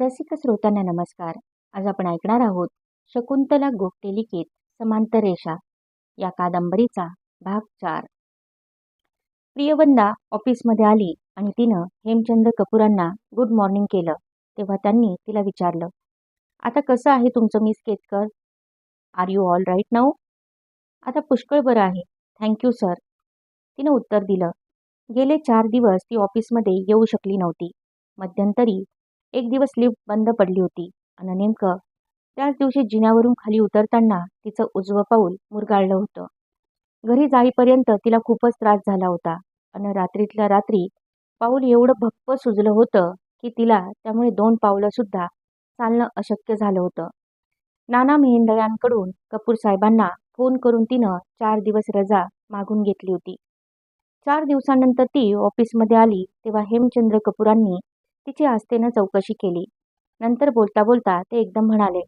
रसिक श्रोत्यांना नमस्कार. आज आपण ऐकणार आहोत शकुंतला गोगटे लिखित समांतर रेषा या कादंबरीचा भाग चार. प्रियवंदा ऑफिसमध्ये आली आणि तिनं हेमचंद कपूरांना गुड मॉर्निंग केलं तेव्हा त्यांनी तिला विचारलं आता कसं आहे तुमचं miss Ketkar? Are you all right now आता पुष्कळ बरं आहे. थँक्यू सर तिनं उत्तर दिलं गेले चार दिवस ती ऑफिसमध्ये येऊ शकली नव्हती. मध्यंतरी एक दिवस लिफ्ट बंद पडली होती. आणि नेमकं त्याच दिवशी जिन्यावरून खाली उतरताना तिचं उजवं पाऊल मुरगाळलं होतं. घरी जाईपर्यंत तिला खूपच त्रास झाला होता. आणि रात्रीतल्या रात्री पाऊल एवढं भप्प सुजलं होतं की तिला त्यामुळे दोन पावलंसुद्धा चालणं अशक्य झालं होतं. नाना मेहेंदळ्यांकडून कपूर साहेबांना फोन करून तिनं चार दिवस रजा मागून घेतली होती. चार दिवसानंतर ती ऑफिसमध्ये आली तेव्हा हेमचंद्र कपूरांनी तिची आस्थेनं चौकशी केली. नंतर बोलता बोलता ते एकदम म्हणाले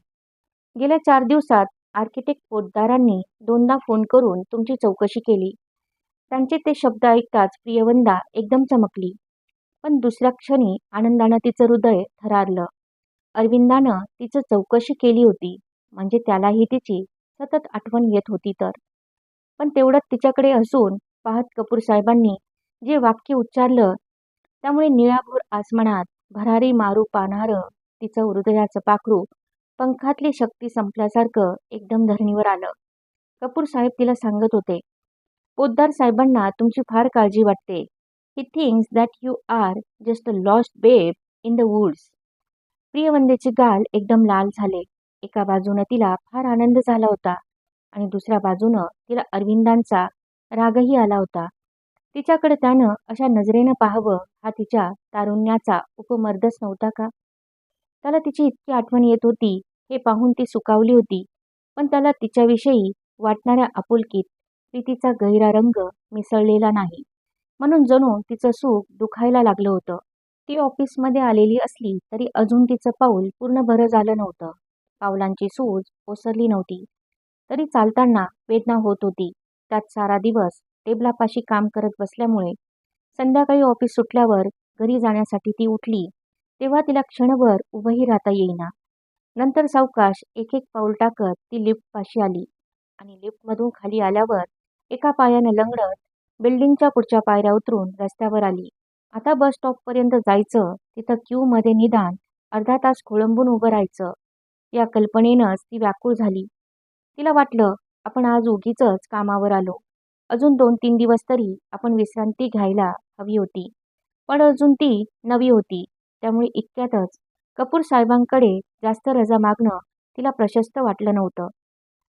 गेल्या चार दिवसात आर्किटेक्ट पोतदारांनी दोनदा फोन करून तुमची चौकशी केली. त्यांचे ते शब्द ऐकताच प्रियवंदा एकदम चमकली. पण दुसऱ्या क्षणी आनंदानं तिचं हृदय थरारलं. अरविंदानं तिचं चौकशी केली होती म्हणजे त्यालाही तिची सतत आठवण येत होती तर. पण तेवढ्यात तिच्याकडे असून पाहत कपूर साहेबांनी जे वाक्य उच्चारलं त्यामुळे निळाभोर आसमानात भरारी मारू पाहणारं तिचं हृदयाचं पाखरू पंखातली शक्ती संपल्यासारखं एकदम धरणीवर आलं. कपूर साहेब तिला सांगत होते पोद्दार साहेबांना तुमची फार काळजी वाटते. He thinks that you are just a lost babe in the woods प्रियवंदेचे गाल एकदम लाल झाले. एका बाजूनं तिला फार आनंद झाला होता आणि दुसऱ्या बाजूनं तिला अरविंदांचा रागही आला होता. तिच्याकडे त्यानं अशा नजरेनं पाहावं हा तिच्या तारुण्याचा उपमर्दच नव्हता का? त्याला तिची इतकी आठवण येत होती हे पाहून ती सुकावली होती. पण त्याला तिच्याविषयी वाटणाऱ्या आपुलकीत प्रीतीचा गहिरा रंग मिसळलेला नाही. म्हणून जणू तिचं सुख दुखायला लागलं होतं. ती ऑफिसमध्ये आलेली असली तरी अजून तिचं पाऊल पूर्ण बरं झालं नव्हतं. पावलांची सूज ओसरली नव्हती. तरी चालताना वेदना होत होती. त्यात सारा दिवस टेबलापाशी काम करत बसल्यामुळे संध्याकाळी ऑफिस सुटल्यावर घरी जाण्यासाठी ती उठली. तेव्हा तिला क्षणभर उभंही राहता येईना. नंतर सावकाश एक एक पाऊल टाकत ती लिफ्टपाशी आली आणि लिफ्टमधून खाली आल्यावर एका पायानं लंगडत बिल्डिंगच्या पुढच्या पायऱ्या उतरून रस्त्यावर आली. आता बस स्टॉपपर्यंत जायचं तिथं क्यूमध्ये निदान अर्धा तास खोळंबून उभं राहायचं. या कल्पनेनंच ती व्याकुळ झाली. तिला वाटलं आपण आज उगीच कामावर आलो. अजून दोन तीन दिवस तरी आपण विश्रांती घ्यायला हवी होती. पण अजून ती नवी होती. त्यामुळे इतक्यातच कपूर साहेबांकडे जास्त रजा मागणं तिला प्रशस्त वाटलं नव्हतं.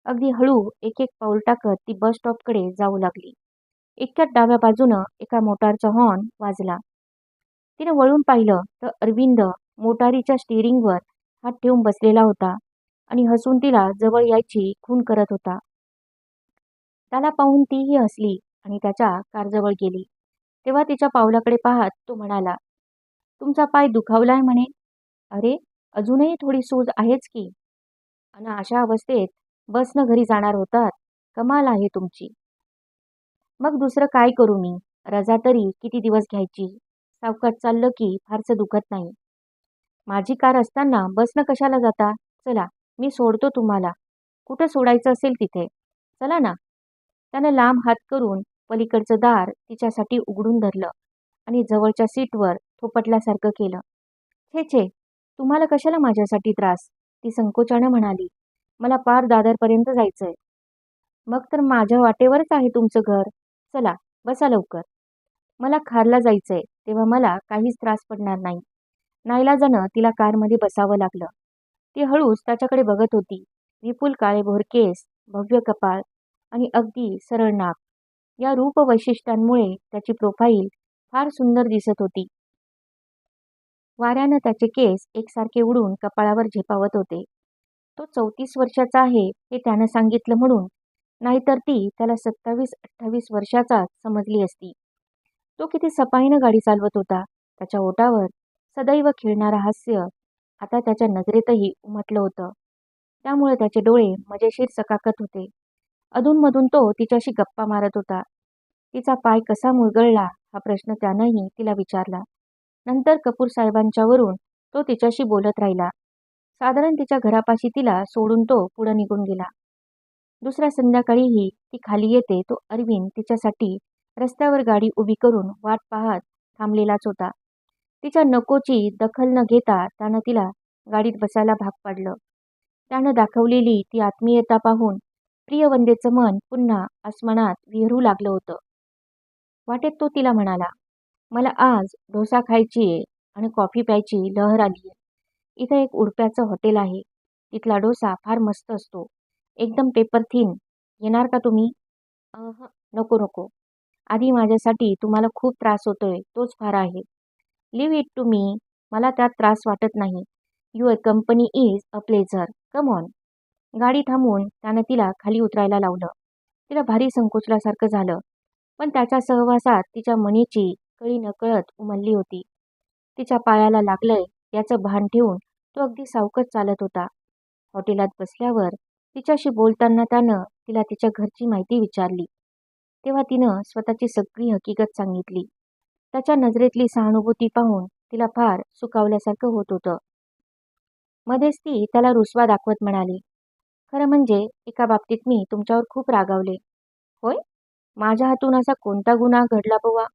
अगदी हळू एक एक पाऊल टाकत ती बस स्टॉपकडे जाऊ लागली. इतक्यात डाव्या बाजूनं एका मोटारचा हॉर्न वाजला. तिनं वळून पाहिलं तर अरविंद मोटारीच्या स्टिअरिंगवर हात ठेवून बसलेला होता आणि हसून तिला जवळ यायची खून करत होता. त्याला पाहून तीही हसली आणि त्याच्या कारजवळ गेली. तेव्हा तिच्या पावलाकडे पाहत तो म्हणाला तुमचा पाय दुखावलाय म्हणे. अरे अजूनही थोडी सूज आहेच की. आणि अशा अवस्थेत बसनं घरी जाणार होतात. कमाल आहे तुमची. मग दुसरं काय करू मी? रजा तरी किती दिवस घ्यायची? सावकात चाललं की फारसं दुखत नाही. माझी कार असताना बसनं कशाला जाता? चला मी सोडतो तुम्हाला. कुठं सोडायचं असेल तिथे? चला ना. त्यानं लांब हात करून पलीकडचं दार तिच्यासाठी उघडून धरलं आणि जवळच्या सीटवर थोपटल्यासारखं केलं. छे छे तुम्हाला कशाला माझ्यासाठी त्रास? ती संकोचानं म्हणाली. मला पार दादरपर्यंत जायचंय. मग तर माझ्या वाटेवरच आहे तुमचं घर. चला बसा लवकर. मला खारला जायचंय तेव्हा मला काहीच त्रास पडणार नाही. नाईलाजानं तिला कारमध्ये बसावं लागलं. ती हळूच त्याच्याकडे बघत होती. विपुल काळे भोर केस भव्य कपाळ आणि अगदी सरळ नाक. या रूपवैशिष्ट्यांमुळे त्याची प्रोफाईल फार सुंदर दिसत होती. वाऱ्यानं त्याचे केस एकसारखे उडून कपाळावर झेपावत होते. तो चौतीस वर्षाचा आहे हे त्यानं सांगितलं म्हणून नाहीतर ती त्याला सत्तावीस अठ्ठावीस वर्षाचाच समजली असती. तो किती सपाईनं गाडी चालवत होता. त्याच्या ओटावर सदैव खेळणारं हास्य आता त्याच्या नजरेतही उमटलं होतं. त्यामुळे त्याचे डोळे मजेशीर चकाकत होते. अधूनमधून तो तिच्याशी गप्पा मारत होता. तिचा पाय कसा मुरगळला हा प्रश्न त्यानंही तिला विचारला. नंतर कपूर साहेबांच्यावरून तो तिच्याशी बोलत राहिला. साधारण तिच्या घरापाशी तिला सोडून तो पुढं निघून गेला. दुसऱ्या संध्याकाळीही ती खाली येते तो अरविंद तिच्यासाठी रस्त्यावर गाडी उभी करून वाट पाहत थांबलेलाच होता. तिच्या नकोची दखल न घेता त्यानं तिला गाडीत बसायला भाग पाडलं. त्यानं दाखवलेली ती आत्मीयता पाहून प्रियवंदेचं मन पुन्हा आसमानात विहरू लागलं होतं. वाटेत तो तिला म्हणाला मला आज डोसा खायची आहे आणि कॉफी प्यायची लहर आली आहे. इथं एक उडप्याचं हॉटेल आहे. तिथला डोसा फार मस्त असतो. एकदम पेपर थिन. येणार का तुम्ही? अह नको नको. आधी माझ्यासाठी तुम्हाला खूप त्रास होतोय. तोच फार आहे. लिव्ह इट टू मी मला त्यात त्रास वाटत नाही. Your company is a pleasure come on गाडी थांबवून त्यानं तिला खाली उतरायला लावलं. तिला भारी संकोचल्यासारखं झालं. पण त्याच्या सहवासात तिच्या मनीची कळी नकळत उमलली होती. तिच्या पायाला लागलंय याचं भान ठेवून तो अगदी सावकत चालत होता. हॉटेलात बसल्यावर तिच्याशी बोलताना त्यानं तिला तिच्या घरची माहिती विचारली. तेव्हा तिनं स्वतःची सगळी हकीकत सांगितली. त्याच्या नजरेतली सहानुभूती पाहून तिला फार सुकावल्यासारखं होत होतं. मध्येच ती त्याला रुसवा दाखवत म्हणाली खरं म्हणजे एका बाबतीत मी तुमच्यावर खूप रागावले. होय? माझ्या हातून असा कोणता गुन्हा घडला बुवा?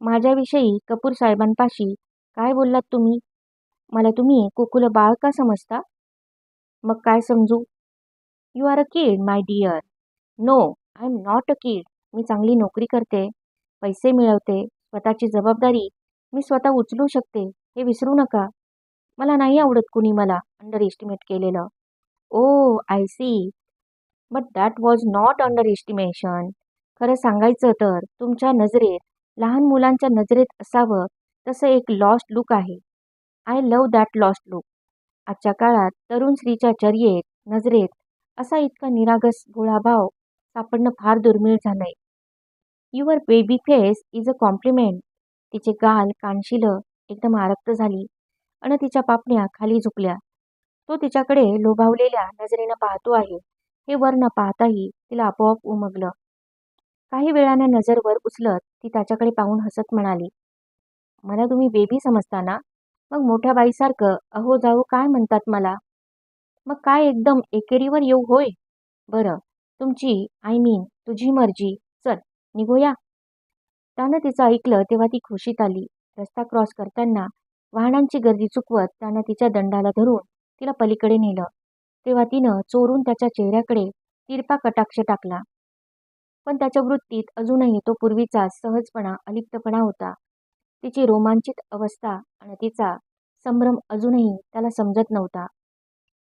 माझ्याविषयी कपूर साहेबांपाशी काय बोललात तुम्ही? मला तुम्ही कुकुल बाळ का समजता? मग काय समजू? You are a kid my dear no I am not a kid मी चांगली नोकरी करते पैसे मिळवते स्वतःची जबाबदारी मी स्वतः उचलू शकते हे विसरू नका. मला नाही आवडत कुणी मला अंडर एस्टिमेट केलेलं. ओ I see but that was not underestimation खरं सांगायचं तर तुमच्या नजरेत लहान मुलांच्या नजरेत असावं तसं एक लॉस्ट लुक आहे. I love that lost look आजच्या काळात तरुण स्त्रीच्या चर्येत नजरेत असा इतका निरागस गोळाभाव सापडणं फार दुर्मिळ झालंय. Your baby face is a compliment तिचे गाल कानशिलं एकदम आरक्त झाली. आणि तिच्या पापण्या खाली झुकल्या. तो तिच्याकडे लोभावलेल्या नजरेनं पाहतो आहे. हे वर न पाहताही तिला आपोआप उमगलं. काही वेळानं नजर वर उचलत ती त्याच्याकडे पाहून हसत म्हणाली मला तुम्ही बेबी समजता ना? मग मोठ्या बाईसारखं अहो जाऊ काय म्हणतात मला? मग काय एकदम एकेरीवर येऊ होय? बरं तुमची आय मीन तुझी मर्जी. चल निघूया. त्यानं तिचं ऐकलं तेव्हा ती खुशीत आली. रस्ता क्रॉस करताना वाहनांची गर्दी चुकवत त्यानं तिच्या दंडाला धरून तिला पलीकडे नेलं. तेव्हा तिनं चोरून त्याच्या चेहऱ्याकडे तिरपा कटाक्ष टाकला. पण त्याच्या वृत्तीत अजूनही तो पूर्वीचा सहजपणा अलिप्तपणा होता. तिची रोमांचित अवस्था आणि तिचा संभ्रम अजूनही त्याला समजत नव्हता.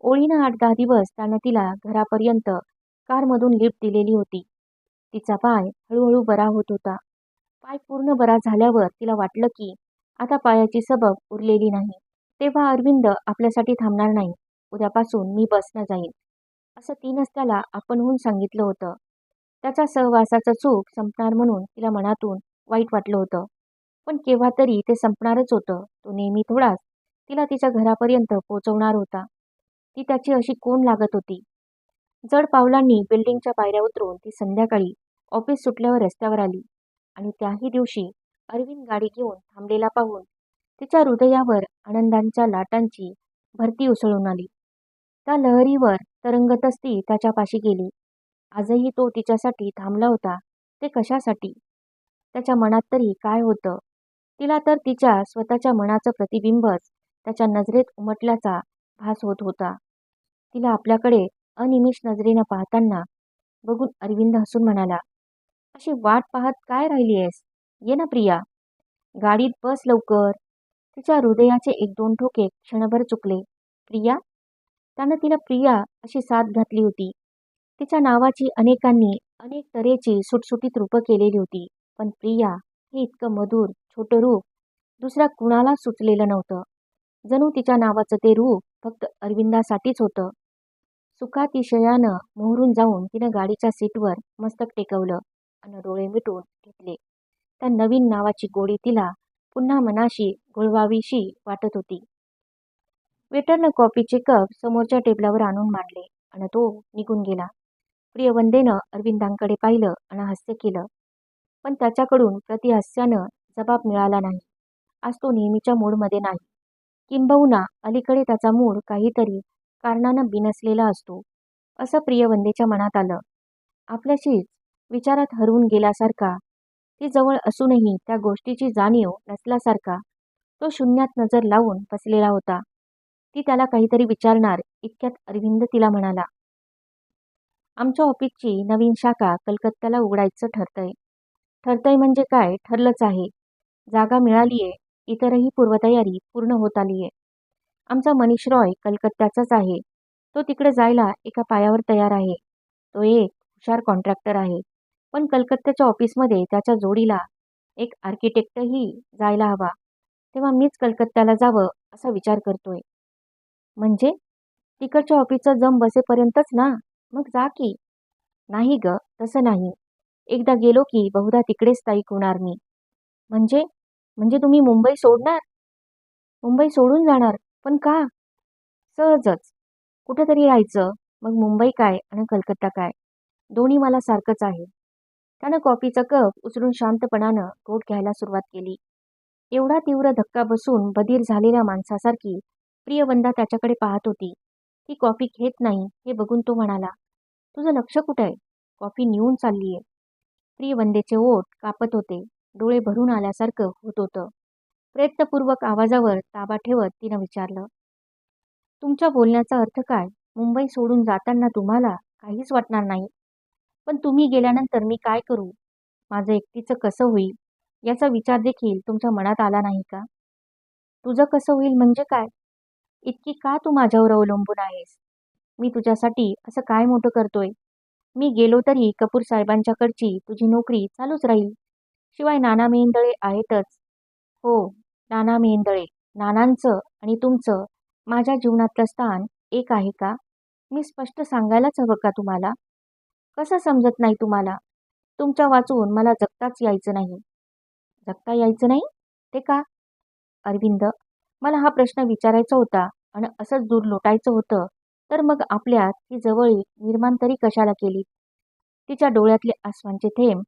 ओळीनं आठ दहा दिवस त्यानं तिला घरापर्यंत कारमधून लिफ्ट दिलेली होती. तिचा पाय हळूहळू बरा होत होता. पाय पूर्ण बरा झाल्यावर तिला वाटलं की आता पायाची सबब उरलेली नाही. तेव्हा अरविंद आपल्यासाठी थांबणार नाही. उद्यापासून मी बसनं जाईन. असं तीनच त्याला आपणहून सांगितलं होतं. त्याचा सहवासाचं चूक संपणार म्हणून तिला मनातून वाईट वाटलं होतं. पण केव्हा तरी ते संपणारच होतं. तो नेहमी थोडाच तिला तिच्या घरापर्यंत पोचवणार होता. ती त्याची अशी कोण लागत होती? जड पावलांनी बिल्डिंगच्या पायऱ्या उतरून ती संध्याकाळी ऑफिस सुटल्यावर रस्त्यावर आली. आणि त्याही दिवशी अरविंद गाडी घेऊन थांबलेला पाहून तिच्या हृदयावर आनंदांच्या लाटांची भरती उसळून आली. त्या लहरीवर तरंगतच ती त्याच्यापाशी गेली. आजही तो तिच्यासाठी थांबला होता. ते कशासाठी? त्याच्या मनात तरी काय होतं? तिला तर तिच्या स्वतःच्या मनाचं प्रतिबिंबच त्याच्या नजरेत उमटल्याचा भास होत होता. तिला आपल्याकडे अनिमिष नजरेनं पाहताना बघून अरविंद हसून म्हणाला अशी वाट पाहत काय राहिली आहेस? ये ना प्रिया. गाडीत बस लवकर. तिच्या हृदयाचे एक दोन ठोके क्षणभर चुकले. प्रिया? त्यानं तिला प्रिया अशी साथ घातली होती. तिच्या नावाची अनेकांनी अनेक तऱ्हेची सुटसुटीत रूपं केलेली होती. पण प्रिया हे इतकं मधुर छोटं रूप दुसऱ्या कुणाला सुचलेलं नव्हतं. जणू तिच्या नावाचं ते रूप फक्त अरविंदासाठीच होतं. सुखातिशयानं मोहरून जाऊन तिनं गाडीच्या सीटवर मस्तक टेकवलं आणि डोळे मिटून घेतले. त्या नवीन नावाची गोडी तिला पुन्हा मनाशी घोळवावीशी वाटत होती. वेटरनं कॉफीचे कप समोरच्या टेबलावर आणून मांडले आणि तो निघून गेला. प्रियवंदेनं अरविंदांकडे पाहिलं आणि हास्य केलं. पण त्याच्याकडून प्रतिहास्यानं जबाब मिळाला नाही. आज तो नेहमीच्या मूडमध्ये नाही. किंबहुना अलीकडे त्याचा मूड काहीतरी कारणानं बिनसलेला असतो असं प्रियवंदेच्या मनात आलं. आपल्याशीच विचारात हरवून गेल्यासारखा ती जवळ असूनही त्या गोष्टीची जाणीव नसल्यासारखा तो शून्यात नजर लावून बसलेला होता. ती त्याला काहीतरी विचारणार इतक्यात अरविंद तिला म्हणाला आमच्या ऑफिसची नवीन शाखा कलकत्त्याला उघडायचं ठरतंय. ठरतंय म्हणजे काय? ठरलंच आहे. जागा मिळालीये इतरही पूर्वतयारी पूर्ण होत आलीये. आमचा मनीष रॉय कलकत्त्याचाच आहे. तो तिकडे जायला एका पायावर तयार आहे. तो एक हुशार कॉन्ट्रॅक्टर आहे. पण कलकत्त्याच्या ऑफिसमध्ये त्याच्या जोडीला एक आर्किटेक्टही जायला हवा. तेव्हा मीच कलकत्त्याला जावं असा विचार करतोय. म्हणजे? तिकडच्या ऑफिसचा जम बसेपर्यंतच ना? मग जा की. नाही ग तसं नाही. एकदा गेलो की बहुधा तिकडेच स्थायिक होणार मी. म्हणजे? म्हणजे तुम्ही मुंबई सोडणार? मुंबई सोडून जाणार? पण का? सहजच. कुठंतरी राहायचं. मग मुंबई काय आणि कलकत्ता काय? दोन्ही मला सारखंच आहे. त्यानं कॉफीचा कप उचलून शांतपणानं घोट घ्यायला सुरुवात केली. एवढा तीव्र धक्का बसून बधीर झालेल्या माणसासारखी प्रियवंदा त्याच्याकडे पाहत होती. ती कॉफी घेत नाही हे बघून तो म्हणाला. तुझं लक्ष कुठं आहे? कॉफी निवून चाललीये. प्रियवंदेचे ओठ कापत होते. डोळे भरून आल्यासारखं होत होतं. प्रयत्नपूर्वक आवाजावर ताबा ठेवत तिनं विचारलं. तुमच्या बोलण्याचा अर्थ काय? मुंबई सोडून जाताना तुम्हाला काहीच वाटणार नाही. पण तुम्ही गेल्यानंतर मी काय करू? माझं एकटीचं कसं होईल? याचा विचार देखील तुमच्या मनात आला नाही का? तुझं कसं होईल म्हणजे काय? इतकी का तू माझ्यावर अवलंबून आहेस? मी तुझ्यासाठी असं काय मोठं करतोय? मी गेलो तरी कपूर साहेबांच्याकडची तुझी नोकरी चालूच राहील. शिवाय नाना मेंदळे आहेतच. हो नाना मेंदळे नानांचं आणि तुमचं माझ्या जीवनातलं स्थान एक आहे का? मी स्पष्ट सांगायलाच हवं का तुम्हाला? कसं समजत नाही तुम्हाला? तुमच्या वाचून मला जगताच यायचं नाही. जगता यायचं नाही? ते का? अरविंद मला हा प्रश्न विचारायचा होता आणि असंच दूर लोटायचं होतं तर मग आपल्यात ती जवळीक निर्माण तरी कशाला केली? तिच्या डोळ्यातले आसवांचे थेंब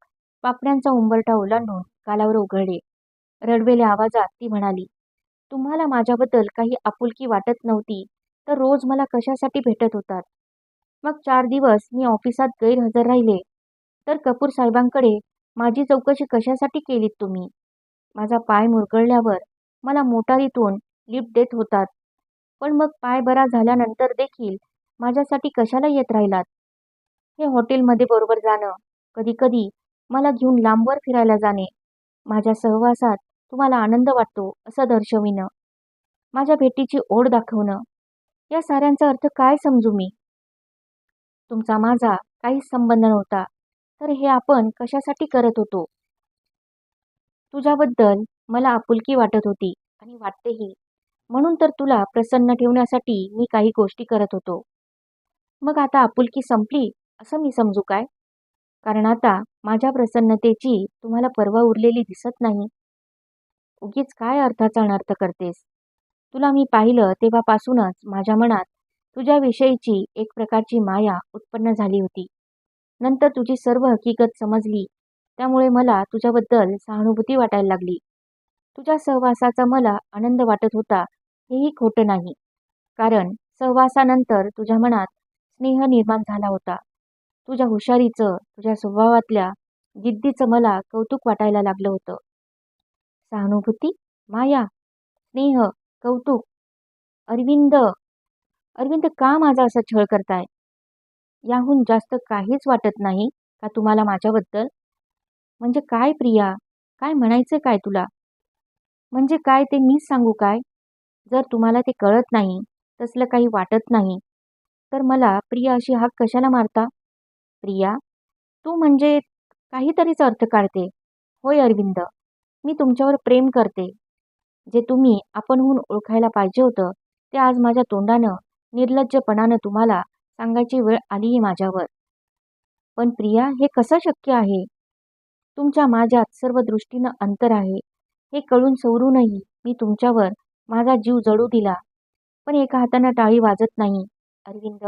पापण्यांचा उंबरठा ओलांडून कालावर उघडले. रडवेल्या आवाजात ती म्हणाली तुम्हाला माझ्याबद्दल काही आपुलकी वाटत नव्हती तर रोज मला कशासाठी भेटत होतात? मग चार दिवस मी ऑफिसात गैरहजर राहिले. तर कपूर साहेबांकडे माझी चौकशी कशासाठी केलीत तुम्ही? माझा पाय मुरगळल्यावर मला मोटारीतून लिफ्ट देत होतात. पण मग पाय बरा झाल्यानंतर देखील माझ्यासाठी कशाला येत राहिलात? हे हॉटेलमध्ये बरोबर जाणं कधीकधी मला घेऊन लांबवर फिरायला जाणे माझ्या सहवासात तुम्हाला आनंद वाटतो असं दर्शविणं माझ्या भेटीची ओढ दाखवणं या साऱ्यांचा अर्थ काय समजू मी? तुमचा माझा काहीच संबंध नव्हता. तर हे आपण कशासाठी करत होतो? तुझ्याबद्दल मला आपुलकी वाटत होती आणि वाटतेही. म्हणून तर तुला प्रसन्न ठेवण्यासाठी मी काही गोष्टी करत होतो. मग आता आपुलकी संपली असं मी समजू काय? कारण आता माझ्या प्रसन्नतेची तुम्हाला पर्वा उरलेली दिसत नाही. उगीच काय अर्थाचा अनर्थ करतेस? तुला मी पाहिलं तेव्हापासूनच माझ्या मनात तुझ्याविषयीची एक प्रकारची माया उत्पन्न झाली होती. नंतर तुझी सर्व हकीकत समजली. त्यामुळे मला तुझ्याबद्दल सहानुभूती वाटायला लागली. तुझ्या सहवासाचा मला आनंद वाटत होता हेही खोटं नाही. कारण सहवासानंतर तुझ्या मनात स्नेह निर्माण झाला होता. तुझ्या हुशारीचं तुझ्या स्वभावातल्या जिद्दीचं मला कौतुक वाटायला लागलं होतं. सहानुभूती? माया? स्नेह? कौतुक? अरविंद? अरविंद का माझा असा छळ करताय? याहून जास्त काहीच वाटत नाही का तुम्हाला माझ्याबद्दल? म्हणजे काय प्रिया? काय म्हणायचं काय तुला? म्हणजे काय ते मीच सांगू काय? जर तुम्हाला ते कळत नाही तसलं काही वाटत नाही तर मला प्रिया अशी हाक कशाला मारता? प्रिया तू म्हणजे काहीतरीच अर्थ काढते. होय अरविंद मी तुमच्यावर प्रेम करते. जे तुम्ही आपणहून ओळखायला पाहिजे होतं ते आज माझ्या तोंडानं निर्लज्जपणानं तुम्हाला सांगायची वेळ आली माझ्यावर. पण प्रिया हे कसं शक्य आहे? तुमच्या माझ्यात सर्व दृष्टीनं अंतर आहे. हे कळून सवरूनही मी तुमच्यावर माझा जीव जडू दिला. पण एका हातानं टाळी वाजत नाही. अरविंद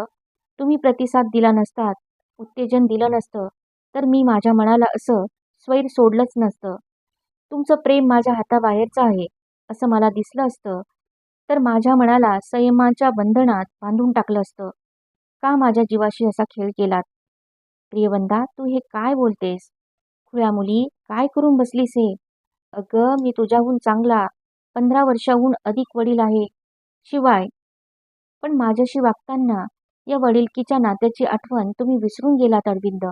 तुम्ही प्रतिसाद दिला नसतात उत्तेजन दिलं नसतं तर मी माझ्या मनाला असं स्वैर सोडलंच नसतं. तुमचं प्रेम माझ्या हाताबाहेरचं आहे असं मला दिसलं असतं. तर माझ्या मनाला संयमाच्या बंधनात बांधून टाकलं असतं. का माझ्या जीवाशी असा खेळ केलात? प्रियवंदा तू हे काय बोलतेस? खुळ्या मुली काय करून बसलीस हे? अगं मी तुझ्याहून चांगला पंधरा वर्षाहून अधिक वडील आहे. शिवाय पण माझ्याशी वागताना या वडीलकीच्या नात्याची आठवण तुम्ही विसरून गेलात अरविंद.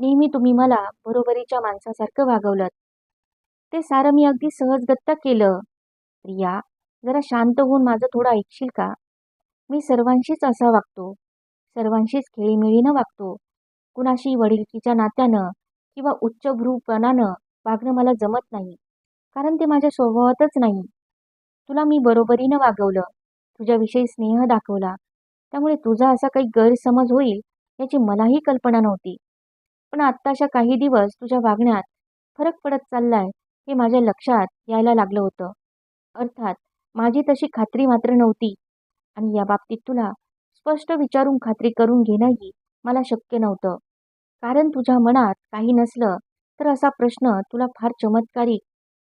नेहमी तुम्ही मला बरोबरीच्या माणसासारखं वागवलं ते सारं मी अगदी सहजगत्ता केलं. प्रिया जरा शांत होऊन माझं थोडं ऐकशील का? मी सर्वांशीच असा वागतो. सर्वांशीच खेळीमेळीनं वागतो. कुणाशी वडिलकीच्या नात्यानं किंवा उच्चभ्रूपणानं वागणं मला जमत नाही. कारण ते माझ्या स्वभावातच नाही. तुला मी बरोबरीनं वागवलं. तुझ्याविषयी स्नेह दाखवला. त्यामुळे तुझा असा काही गैरसमज होईल याची मलाही कल्पना नव्हती. पण आत्ताशा काही दिवस तुझ्या वागण्यात फरक पडत चाललाय हे माझ्या लक्षात यायला लागलं होतं. अर्थात माझी तशी खात्री मात्र नव्हती. आणि या बाबतीत तुला स्पष्ट विचारून खात्री करून घेणंही मला शक्य नव्हतं. कारण तुझ्या मनात काही नसलं तर असा प्रश्न तुला फार चमत्कारिक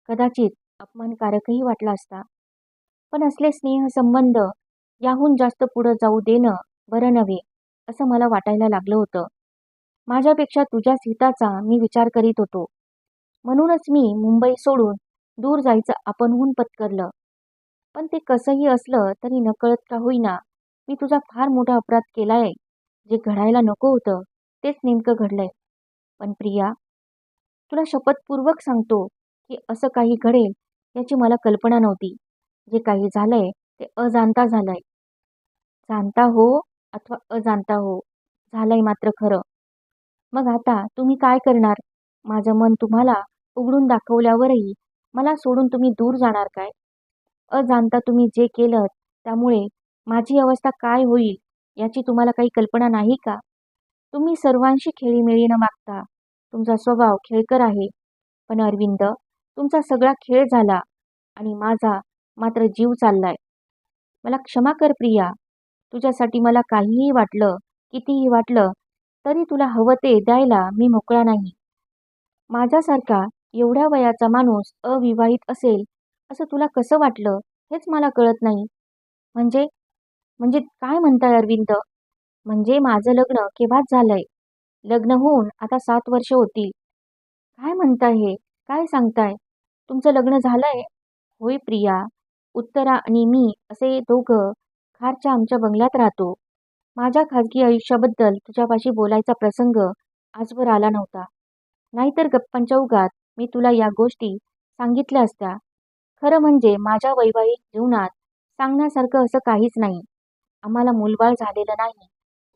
कदाचित अपमानकारकही वाटला असता. पण असले स्नेहसंबंध याहून जास्त पुढं जाऊ देणं बरं नव्हे असं मला वाटायला लागलं होतं. माझ्यापेक्षा तुझ्याच हिताचा मी विचार करीत होतो. म्हणूनच मी मुंबई सोडून दूर जायचं आपणहून पत्करलं. पण ते कसंही असलं तरी नकळत का होईना मी तुझा फार मोठा अपराध केलाय. जे घडायला नको होतं तेच नेमकं घडलंय. पण प्रिया तुला शपथपूर्वक सांगतो की असं काही घडेल याची मला कल्पना नव्हती. जे काही झालंय ते अजाणता झालंय. जाणता हो अथवा अजाणता हो झालंय मात्र खरं. मग आता तुम्ही काय करणार? माझं मन तुम्हाला उघडून दाखवल्यावरही मला सोडून तुम्ही दूर जाणार काय? अजाणता तुम्ही जे केलं त्यामुळे माझी अवस्था काय होईल याची तुम्हाला काही कल्पना नाही का? तुम्ही सर्वांशी खेळीमेळीनं मागता. तुमचा स्वभाव खेळकर आहे. पण अरविंद तुमचा सगळा खेळ झाला आणि माझा मात्र जीव चाललाय. मला क्षमा कर प्रिया. तुझ्यासाठी मला काहीही वाटलं कितीही वाटलं तरी तुला हवं ते द्यायला मी मोकळा नाही. माझ्यासारखा एवढ्या वयाचा माणूस अविवाहित असेल असं तुला कसं वाटलं हेच मला कळत नाही. म्हणजे म्हणजे काय म्हणताय अरविंद? म्हणजे माझं लग्न केव्हाच झालंय? लग्न होऊन आता सात वर्ष होतील काय म्हणताय हे? काय सांगताय? तुमचं लग्न झालंय? होय प्रिया. उत्तरा आणि मी असे दोघं खारच्या आमच्या बंगल्यात राहतो. माझ्या खाजगी आयुष्याबद्दल तुझ्यापाशी बोलायचा प्रसंग आजवर आला नव्हता. नाहीतर गप्पांच्या उगात मी तुला या गोष्टी सांगितल्या असत्या. खरं म्हणजे माझ्या वैवाहिक जीवनात सांगण्यासारखं असं काहीच नाही. आम्हाला मूलबाळ झालेलं नाही.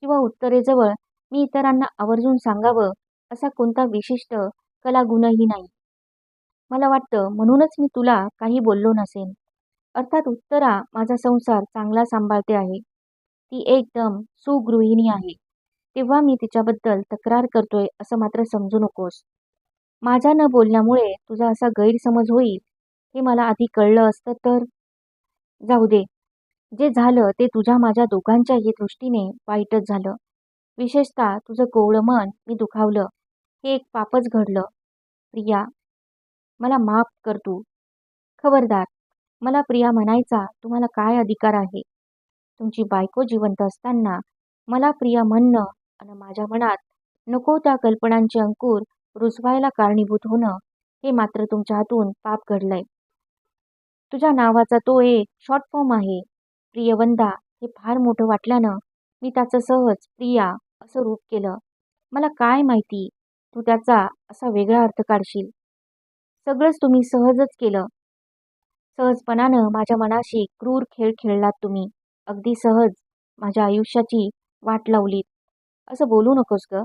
किंवा उत्तरेजवळ मी इतरांना आवर्जून सांगावं असा कोणता विशिष्ट कलागुणही नाही. मला वाटतं म्हणूनच मी तुला काही बोललो नसेन. अर्थात उत्तरा माझा संसार चांगला सांभाळते आहे. ती एकदम सुगृहिणी आहे. तेव्हा मी तिच्याबद्दल तक्रार करतोय असं मात्र समजू नकोस. माझ्या न बोलण्यामुळे तुझा असा गैरसमज होईल हे मला आधी कळलं असतं तर जाऊ दे. जे झालं ते तुझ्या माझ्या दोघांच्याही दृष्टीने वाईटच झालं. विशेषतः तुझं कोवळं मन मी दुखावलं. हे एक पापच घडलं. प्रिया मला माफ कर तू. खबरदार मला प्रिया म्हणायचा तुम्हाला काय अधिकार आहे? तुमची बायको जिवंत असताना मला प्रिया म्हणणं आणि माझ्या मनात नको त्या कल्पनांचे अंकुर रुजवायला कारणीभूत होणं हे मात्र तुमच्या हातून पाप घडलंय. तुझ्या नावाचा तो एक शॉर्ट फॉर्म आहे. प्रियवंदा हे फार मोठं वाटल्यानं मी त्याचं सहज प्रिया असं रूप केलं. मला काय माहिती? तू त्याचा असा वेगळा अर्थ काढशील. सगळंच तुम्ही सहजच केलं. सहजपणानं माझ्या मनाशी क्रूर खेळ खेळलात तुम्ही. अगदी सहज माझ्या आयुष्याची वाट लावलीत. असं बोलू नकोस ग.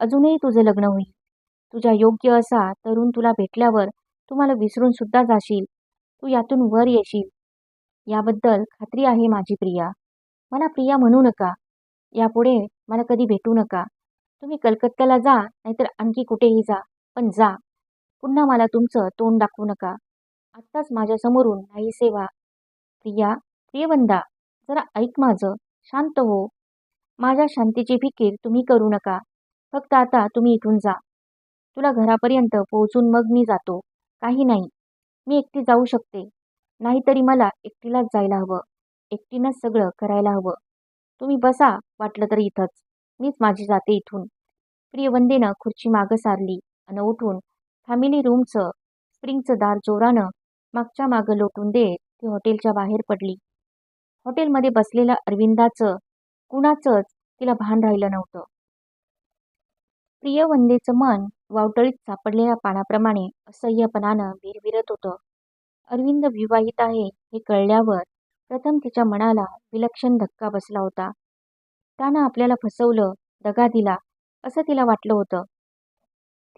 अजूनही तुझं लग्न होईल. तुझ्या योग्य असा तरुण तुला भेटल्यावर तुम्हाला विसरून सुद्धा जाशील. तू यातून वर येशील. याबद्दल खात्री आहे माझी प्रिया. मला प्रिया म्हणू नका. यापुढे मला कधी भेटू नका. तुम्ही कलकत्त्याला जा नाहीतर आणखी कुठेही जा. पण जा. पुन्हा मला तुमचं तोंड दाखवू नका. आत्ताच माझ्यासमोरून नाही सेवा. प्रिया प्रियवंदा जरा ऐक माझं. शांत हो. माझ्या शांतीची फिकीर तुम्ही करू नका. फक्त आता तुम्ही इथून जा. तुला घरापर्यंत पोहोचून मग मी जातो. काही नाही. मी एकटी जाऊ शकते. नाहीतरी मला एकटीलाच जायला हवं. एकटीनंच सगळं करायला हवं. तुम्ही बसा वाटलं तर इथंच. मीच माझी जाते इथून. प्रियवंदेनं खुर्ची मागं सारली अन उठून फॅमिली रूमचं स्प्रिंगचं दार जोरानं मागच्या मागं लोटून देत ती हॉटेलच्या बाहेर पडली. हॉटेलमध्ये बसलेल्या अरविंदाचं कुणाचंच तिला भान राहिलं नव्हतं. प्रियवंदेचं मन वावटळीत सापडलेल्या पानाप्रमाणे असह्यपणानं विरविरत होतं. अरविंद विवाहित आहे हे कळल्यावर प्रथम तिच्या मनाला विलक्षण धक्का बसला होता. त्यानं आपल्याला फसवलं दगा दिला असं तिला वाटलं होतं.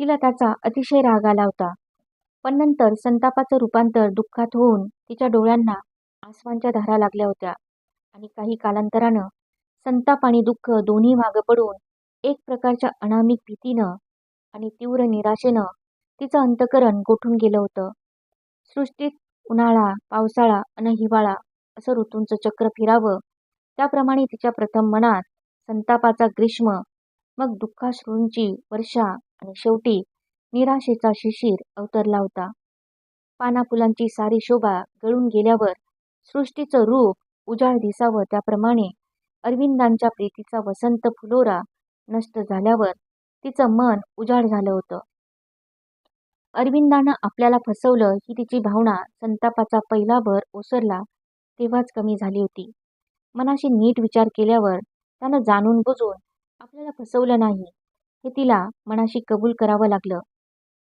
तिला त्याचा अतिशय राग आला होता. पण नंतर संतापाचं रूपांतर दुःखात होऊन तिच्या डोळ्यांना आसवांच्या धारा लागल्या होत्या आणि काही कालांतरानं संताप आणि दुःख दोन्ही मागं पडून एक प्रकारच्या अनामिक भीतीनं आणि तीव्र निराशेनं तिचं अंतकरण गोठून गेलं होतं. सृष्टीत उन्हाळा पावसाळा अन हिवाळा असं ऋतूंचं चक्र फिरावं त्याप्रमाणे तिच्या प्रथम मनात संतापाचा ग्रीष्म मग दुःखाश्रूंची वर्षा आणि शेवटी निराशेचा शिशिर अवतरला होता. पानाफुलांची सारी शोभा गळून गेल्यावर सृष्टीचं रूप उजाळ दिसावं त्याप्रमाणे अरविंदांच्या प्रीतीचा वसंत फुलोरा नष्ट झाल्यावर तिचं मन उजाड झालं होतं. अरविंदानं आपल्याला फसवलं ही तिची भावना संतापाचा पहिला भर ओसरला तेव्हाच कमी झाली होती. मनाशी नीट विचार केल्यावर त्यानं जाणून बुजून आपल्याला फसवलं नाही हे तिला मनाशी कबूल करावं लागलं.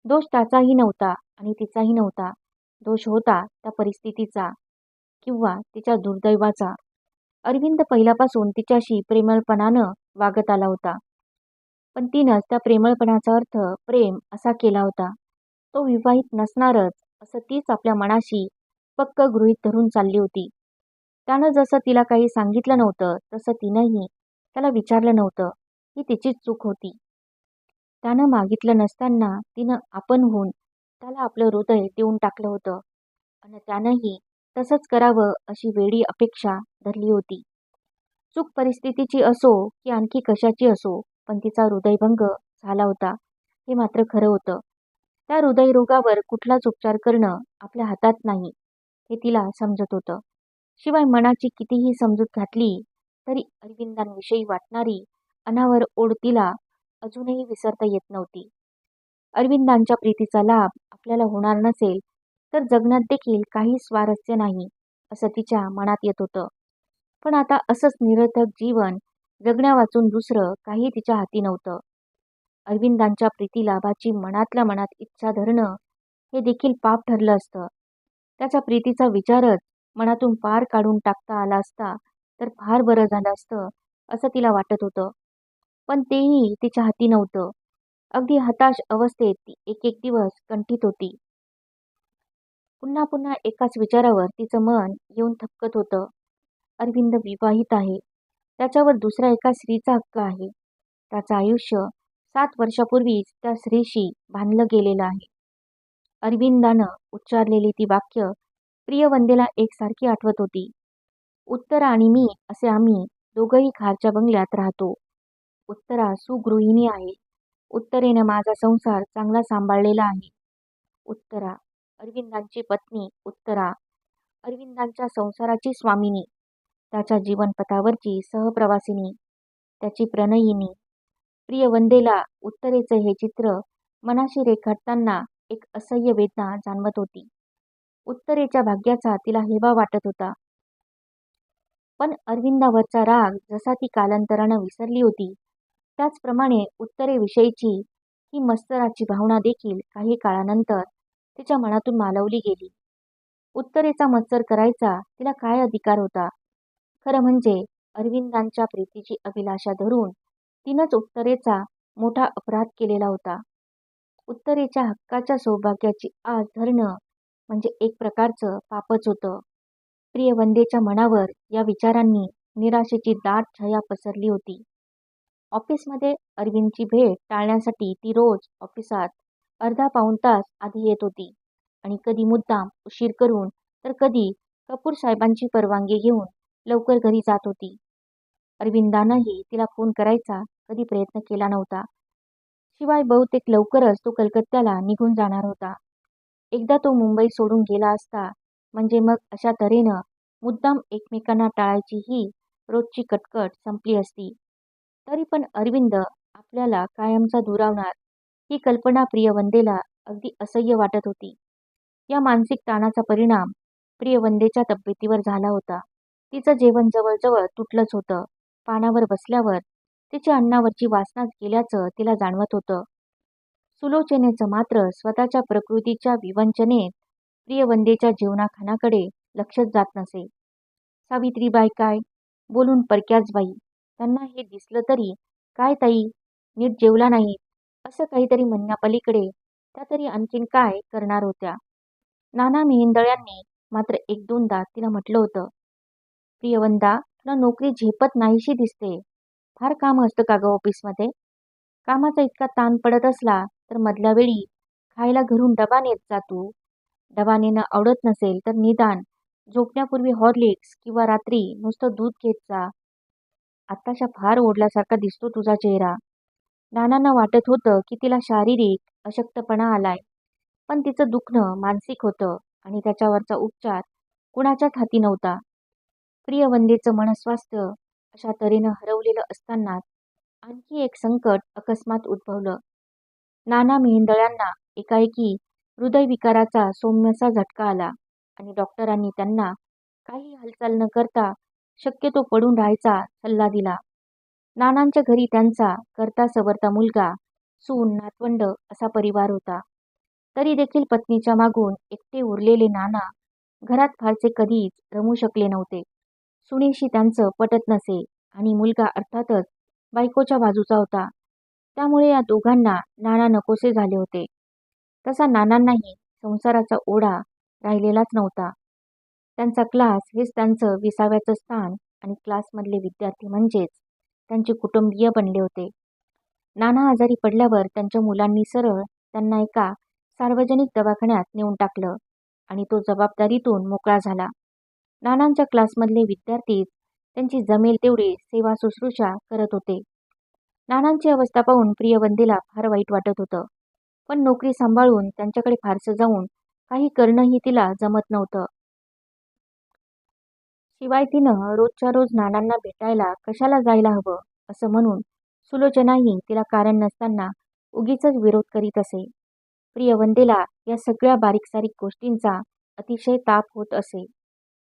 दोष त्याचाही नव्हता आणि तिचाही नव्हता. दोष होता त्या परिस्थितीचा किंवा तिच्या दुर्दैवाचा. अरविंद पहिल्यापासून तिच्याशी प्रेमळपणानं वागत आला होता. पण तिनंच त्या प्रेमळपणाचा अर्थ प्रेम असा केला होता. तो विवाहित नसणारच असं तीच आपल्या मनाशी पक्क गृहीत धरून चालली होती. त्यानं जसं तिला काही सांगितलं नव्हतं तसं तिनंही त्याला विचारलं नव्हतं ही तिचीच चूक होती. त्यानं मागितलं नसताना तिनं आपण होऊन त्याला आपलं हृदय देऊन टाकलं होतं आणि त्यानंही तसंच करावं अशी वेळी अपेक्षा धरली होती. चूक परिस्थितीची असो की आणखी कशाची असो पण तिचा हृदयभंग झाला होता. हे मात्र खरं होतं. त्या हृदयरोगावर कुठलाच उपचार करणं आपल्या हातात नाही हे तिला समजत होतं. शिवाय मनाची कितीही समजूत घातली तरी अरविंदांविषयी वाटणारी अनावर ओढ तिला अजूनही विसरता येत नव्हती. अरविंदांच्या प्रीतीचा लाभ आपल्याला होणार नसेल तर जगण्यात देखील काही स्वारस्य नाही असं तिच्या मनात येत होतं. पण आता असंच निरर्थक जीवन जगण्यावाचून दुसरं काही तिच्या हाती नव्हतं. अरविंदांच्या प्रीतीलाभाची मनातल्या मनात इच्छा धरणं हे देखील पाप ठरलं असतं. त्याचा प्रीतीचा विचारच मनातून पार काढून टाकता आला असता तर फार बरं झालं असतं असं तिला वाटत होतं. पण तेही तिच्या हाती नव्हतं. अगदी हताश अवस्थेत ती एक एक दिवस कंठीत होती. पुन्हा पुन्हा एकाच विचारावर तिचं मन येऊन थपकत होतं. अरविंद विवाहित आहे. त्याच्यावर दुसऱ्या एका स्त्रीचा हक्क आहे. त्याचं आयुष्य सात वर्षापूर्वीच त्या स्त्रीशी बांधलं गेलेलं आहे. अरविंदानं उच्चारलेली ती वाक्य प्रियवंदेला एकसारखी आठवत होती. उत्तरा आणि मी असे आम्ही दोघंही खारच्या बंगल्यात राहतो. उत्तरा सुगृहिणी आहे. उत्तरेनं माझा संसार चांगला सांभाळलेला आहे. उत्तरा अरविंदांची पत्नी उत्तरा. अरविंदांच्या संसाराची स्वामिनी त्याच्या जीवनपथावरची सहप्रवासिनी त्याची प्रणयिनी प्रियवंदेला उत्तरेचं हे चित्र मनाशी रेखाटताना एक असह्य वेदना जाणवत होती. उत्तरेच्या भाग्याचा तिला हेवा वाटत होता. पण अरविंदावरचा राग जसा ती कालांतरानं विसरली होती त्याचप्रमाणे उत्तरेविषयीची ही मस्तराची भावना देखील काही काळानंतर तिच्या मनातून मालवली गेली. उत्तरेचा मत्सर करायचा तिला काय अधिकार होता? खरं म्हणजे अरविंदांच्या प्रीतीची अभिलाषा धरून तिनंच उत्तरेचा मोठा अपराध केलेला होता. उत्तरेच्या हक्काच्या सौभाग्याची आस धरणं म्हणजे एक प्रकारचं पापच होतं. प्रियवंदेच्या मनावर या विचारांनी निराशेची दाट छाया पसरली होती. ऑफिसमध्ये अरविंदची भेट टाळण्यासाठी ती रोज ऑफिसात अर्धा पाऊण तास आधी येत होती आणि कधी मुद्दाम उशीर करून तर कधी कपूर साहेबांची परवानगी घेऊन लवकर घरी जात होती. अरविंदानंही तिला फोन करायचा कधी प्रयत्न केला नव्हता. शिवाय बहुतेक लवकरच तो कलकत्त्याला निघून जाणार होता. एकदा तो मुंबई सोडून गेला असता म्हणजे मग अशा तऱ्हेनं मुद्दाम एकमेकांना टाळायची ही रोजची कटकट संपली असती. तरी पण अरविंद आपल्याला कायमचा दुरावणार ही कल्पना प्रियवंदेला अगदी असह्य वाटत होती. या मानसिक ताणाचा परिणाम प्रियवंदेच्या तब्येतीवर झाला होता. तिचं जेवण जवळजवळ तुटलंच होतं. पानावर बसल्यावर तिच्या अन्नावरची वासनाच गेल्याचं तिला जाणवत होतं. सुलोचनेचं मात्र स्वतःच्या प्रकृतीच्या विवंचनेत प्रियवंदेच्या जेवणाखानाकडे लक्षच जात नसे. सावित्रीबाई काय? बोलून परक्याच बाई त्यांना हे दिसलं तरी काय ताई? नीट जेवला नाही. असं काहीतरी म्हणण्यापलीकडे त्या तरी आणखीन काय करणार होत्या? नाना मेहेंदळ्यांनी मात्र एक दोनदा तिला म्हटलं होतं प्रियवंदा तुला नोकरी झेपत नाहीशी दिसते. फार काम असतं का गं ऑफिसमध्ये? कामाचा इतका ताण पडत असला तर मधल्या वेळी खायला घरून डबा नेत जा तू. डबा नेणं आवडत नसेल तर निदान झोपण्यापूर्वी हॉर्लिक्स किंवा रात्री नुसतं दूध घेत जा. आत्ताशा फार ओढल्यासारखा दिसतो तुझा चेहरा. नानांना वाटत होतं की तिला शारीरिक अशक्तपणा आलाय पण तिचं दुखणं मानसिक होतं आणि त्याच्यावरचा उपचार कुणाच्याच हाती नव्हता. प्रियवंदेचं मनस्वास्थ्य अशा तऱ्हेनं हरवलेलं असताना आणखी एक संकट अकस्मात उद्भवलं. नाना मेहेंदळ्यांना एकाएकी हृदयविकाराचा सौम्यसा झटका आला आणि डॉक्टरांनी त्यांना काही हालचाल न करता शक्यतो पडून राहायचा सल्ला दिला. नानांच्या घरी त्यांचा करता सवरता मुलगा सून नातवंड असा परिवार होता. तरी देखील पत्नीच्या मागून एकटे उरलेले नाना घरात फारसे कधीच रमू शकले नव्हते. सुनेशी त्यांचं पटत नसे आणि मुलगा अर्थातच बायकोच्या बाजूचा होता. त्यामुळे या दोघांना नाना नकोसे झाले होते. तसा नानांनाही संसाराचा ओढा राहिलेलाच नव्हता. त्यांचा क्लास हेच त्यांचं विसाव्याचं स्थान आणि क्लासमधले विद्यार्थी म्हणजेच त्यांचे कुटुंबीय बनले होते. नाना आजारी पडल्यावर त्यांच्या मुलांनी सरळ त्यांना एका सार्वजनिक दवाखान्यात नेऊन टाकलं आणि तो जबाबदारीतून मोकळा झाला. नानांच्या क्लासमधले विद्यार्थी त्यांची जमेल तेवढी सेवा शुश्रूषा करत होते. नानांची अवस्था पाहून प्रियवंदेला फार वाईट वाटत होतं. पण नोकरी सांभाळून त्यांच्याकडे फारसं जाऊन काही करणंही तिला जमत नव्हतं. शिवाय तिनं रोजच्या रोज नानांना भेटायला कशाला जायला हवं असं म्हणून सुलोचनाही तिला कारण नसताना उगीच विरोध करीत असे. प्रियवंदेला या सगळ्या बारीक सारीक गोष्टींचा अतिशय ताप होत असे.